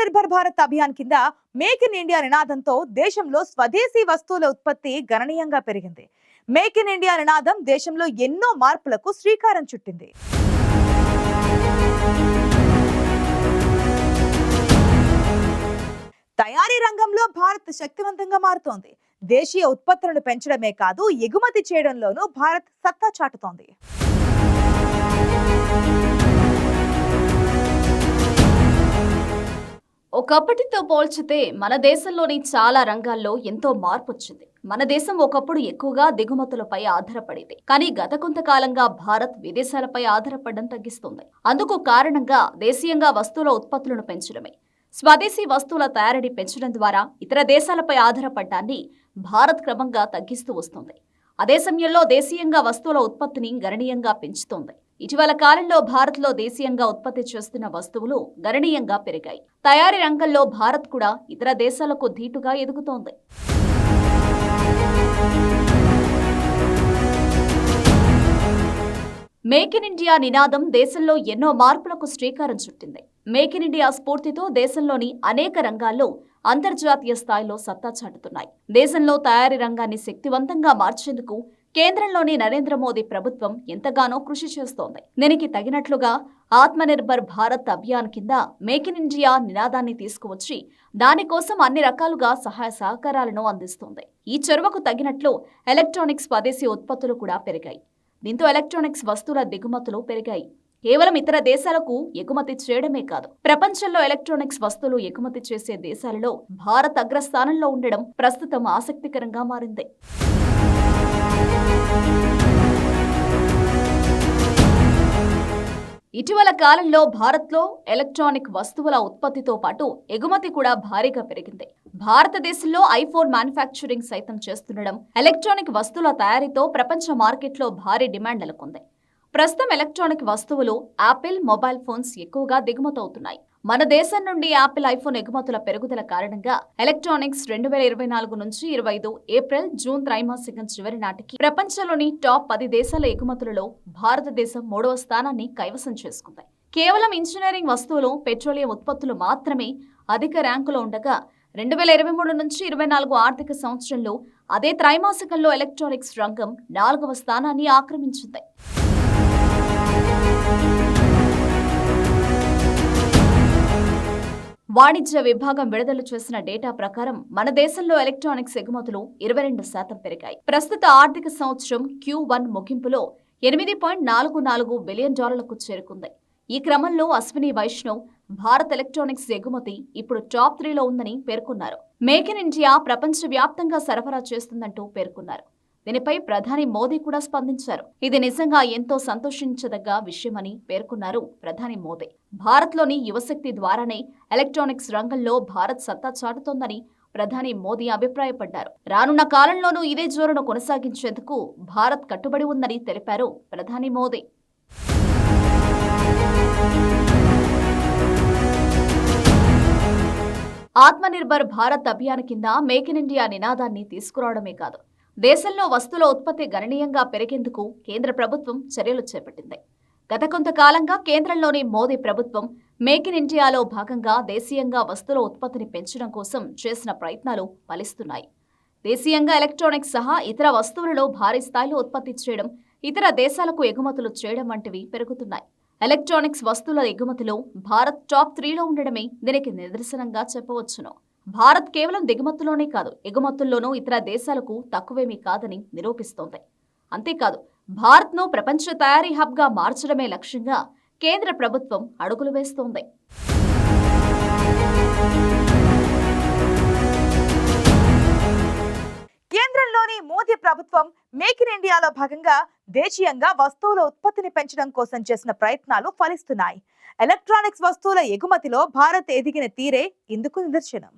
నిర్భర్ భారత్ అభియాన్ కింద make in India నినాదంతో దేశంలో స్వదేశీ వస్తువుల ఉత్పత్తి గణనీయంగా పెరిగింది. మేక్ ఇన్ ఇండియా నినాదం దేశంలో ఎన్నో మార్పులకు శ్రీకారం చుట్టింది. తయారీ రంగంలో భారత్ శక్తివంతంగా మారుతోంది. దేశీయ ఉత్పత్తులను పెంచడమే కాదు ఎగుమతి చేయడంలోనూ భారత్ సత్తా చాటుతోంది. ఒకప్పటితో పోల్చితే మన దేశంలోని చాలా రంగాల్లో ఎంతో మార్పు వచ్చింది మన దేశం ఒకప్పుడు ఎక్కువగా దిగుమతులపై ఆధారపడేది. కానీ గత కొంతకాలంగా భారత్ విదేశాలపై ఆధారపడడం తగ్గిస్తుంది. అందుకు కారణంగా దేశీయంగా వస్తువుల ఉత్పత్తులను పెంచడమే. స్వదేశీ వస్తువుల తయారీని పెంచడం ద్వారా ఇతర దేశాలపై ఆధారపడ్డాన్ని భారత్ క్రమంగా తగ్గిస్తూ వస్తుంది. అదే సమయంలో దేశీయంగా వస్తువుల ఉత్పత్తిని గణనీయంగా పెంచుతోంది. ఇటీవల కాలంలో భారత్లో దేశీయంగా ఉత్పత్తి చేస్తున్న వస్తువులు గణనీయంగా పెరిగాయి. తయారీ రంగంలో భారత్ కూడా ఇతర దేశాలకు ధీటుగా ఎదుగుతోంది. మేక్ ఇన్ ఇండియా నినాదం దేశంలో ఎన్నో మార్పులకు శ్రీకారం చుట్టింది. మేక్ ఇన్ ఇండియా స్ఫూర్తితో దేశంలోని అనేక రంగాల్లో అంతర్జాతీయ స్థాయిలో సత్తా చాటుతున్నాయి. దేశంలో తయారీ రంగాన్ని శక్తివంతంగా మార్చేందుకు కేంద్రంలోని నరేంద్ర మోదీ ప్రభుత్వం ఎంతగానో కృషి చేస్తోంది. దీనికి తగినట్లుగా ఆత్మనిర్భర్ భారత్ అభియాన్ కింద మేక్ ఇన్ ఇండియా నినాదాన్ని తీసుకువచ్చి దానికోసం అన్ని రకాలుగా సహాయ సహకారాలను అందిస్తోంది. ఈ చొరవకు తగినట్లు ఎలక్ట్రానిక్స్ స్వదేశీ ఉత్పత్తులు కూడా పెరిగాయి. దీంతో ఎలక్ట్రానిక్స్ వస్తువుల దిగుమతులు పెరిగాయి. కేవలం ఇతర దేశాలకు ఎగుమతి చేయడమే కాదు ప్రపంచంలో ఎలక్ట్రానిక్స్ వస్తువులు ఎగుమతి చేసే దేశాలలో భారత్ అగ్రస్థానంలో ఉండడం ప్రస్తుతం ఆసక్తికరంగా మారింది. ఇటీవల కాలంలో భారత్లో ఎలక్ట్రానిక్ వస్తువుల ఉత్పత్తితో పాటు ఎగుమతి కూడా భారీగా పెరిగింది. భారతదేశంలో ఐఫోన్ మ్యానుఫ్యాక్చరింగ్ సైతం చేస్తుండడం ఎలక్ట్రానిక్ వస్తువుల తయారీతో ప్రపంచ మార్కెట్లో భారీ డిమాండ్ నెలకొంది. ప్రస్తుతం ఎలక్ట్రానిక్ వస్తువులు యాపిల్ మొబైల్ ఫోన్స్ ఎక్కువగా దిగుమతవుతున్నాయి మన దేశం నుండి యాపిల్ ఐఫోన్ ఎగుమతుల పెరుగుదల కారణంగా ఎలక్ట్రానిక్స్ రెండు వేల ఇరవై నాలుగు నుంచి ఇరవై ఐదు ఏప్రిల్ జూన్ త్రైమాసికం చివరి నాటికి ప్రపంచంలోని టాప్ పది దేశాల ఎగుమతులలో భారతదేశం మూడవ స్థానాన్ని కైవసం చేసుకుంది. కేవలం ఇంజనీరింగ్ వస్తువులు పెట్రోలియం ఉత్పత్తులు మాత్రమే అధిక ర్యాంకులో ఉండగా రెండు వేల ఇరవై మూడు నుంచి ఇరవై నాలుగు ఆర్థిక సంవత్సరంలో అదే త్రైమాసికంలో ఎలక్ట్రానిక్స్ రంగం నాలుగవ స్థానాన్ని ఆక్రమించింది. వాణిజ్య విభాగం విడుదల చేసిన డేటా ప్రకారం మన దేశంలో ఎలక్ట్రానిక్స్ ఎగుమతులు ఇరవై రెండు శాతం పెరిగాయి. ప్రస్తుత ఆర్థిక సంవత్సరం క్యూ వన్ ముగింపులో ఎనిమిది పాయింట్ నాలుగు నాలుగు బిలియన్ డాలర్లకు చేరుకుంది. ఈ క్రమంలో అశ్విని వైష్ణవ్ భారత్ ఎలక్ట్రానిక్స్ ఎగుమతి ఇప్పుడు టాప్ త్రీలో ఉందని పేర్కొన్నారు. మేక్ ఇన్ ఇండియా ప్రపంచవ్యాప్తంగా సరఫరా చేస్తుందంటూ పేర్కొన్నారు. దీనిపై ప్రధాని మోదీ కూడా స్పందించారు. ఇది నిజంగా ఎంతో సంతోషించదగ్గ విషయమని పేర్కొన్నారు ప్రధాని మోదీ. భారత్లోని యువశక్తి ద్వారానే ఎలక్ట్రానిక్స్ రంగంలో భారత్ సత్తా చాటుతోందని ప్రధాని మోదీ అభిప్రాయపడ్డారు. రానున్న కాలంలోనూ ఇదే జోరును కొనసాగించేందుకు భారత్ కట్టుబడి ఉందని తెలిపారు ప్రధాని మోదీ. ఆత్మనిర్భర్ భారత్ అభియాన్ కింద మేక్ ఇన్ ఇండియా నినాదాన్ని తీసుకురావడమే కాదు. దేశంలో వస్తువుల ఉత్పత్తి గణనీయంగా పెరిగేందుకు కేంద్ర ప్రభుత్వం చర్యలు చేపట్టింది. గత కొంతకాలంగా కేంద్రంలోని మోదీ ప్రభుత్వం మేక్ ఇన్ ఇండియాలో భాగంగా దేశీయంగా వస్తువుల ఉత్పత్తిని పెంచడం కోసం చేసిన ప్రయత్నాలు ఫలిస్తున్నాయి. దేశీయంగా ఎలక్ట్రానిక్స్ సహా ఇతర వస్తువులలో భారీ స్థాయిలో ఉత్పత్తి చేయడం ఇతర దేశాలకు ఎగుమతులు చేయడం వంటివి పెరుగుతున్నాయి. ఎలక్ట్రానిక్స్ వస్తువుల ఎగుమతిలో భారత్ టాప్ త్రీలో ఉండడమే దీనికి నిదర్శనంగా చెప్పవచ్చును. భారత్ కేవలం దిగుమతుల్లోనే కాదు ఎగుమతుల్లోనూ ఇతర దేశాలకు తక్కువేమీ కాదని నిరూపిస్తోంది. అంతేకాదు భారత్ను ప్రపంచ తయారీ హబ్గా మార్చడమే లక్ష్యంగా కేంద్ర ప్రభుత్వం అడుగులు వేస్తోంది. కేంద్రంలోని మోదీ ప్రభుత్వం మేక్ ఇన్ ఇండియాలో భాగంగా దేశీయంగా వస్తువుల ఉత్పత్తిని పెంచడం కోసం చేసిన ప్రయత్నాలు ఫలిస్తున్నాయి. ఎలక్ట్రానిక్స్ వస్తువుల ఎగుమతిలో భారత్ ఎదిగిన తీరే ఇందుకు నిదర్శనం.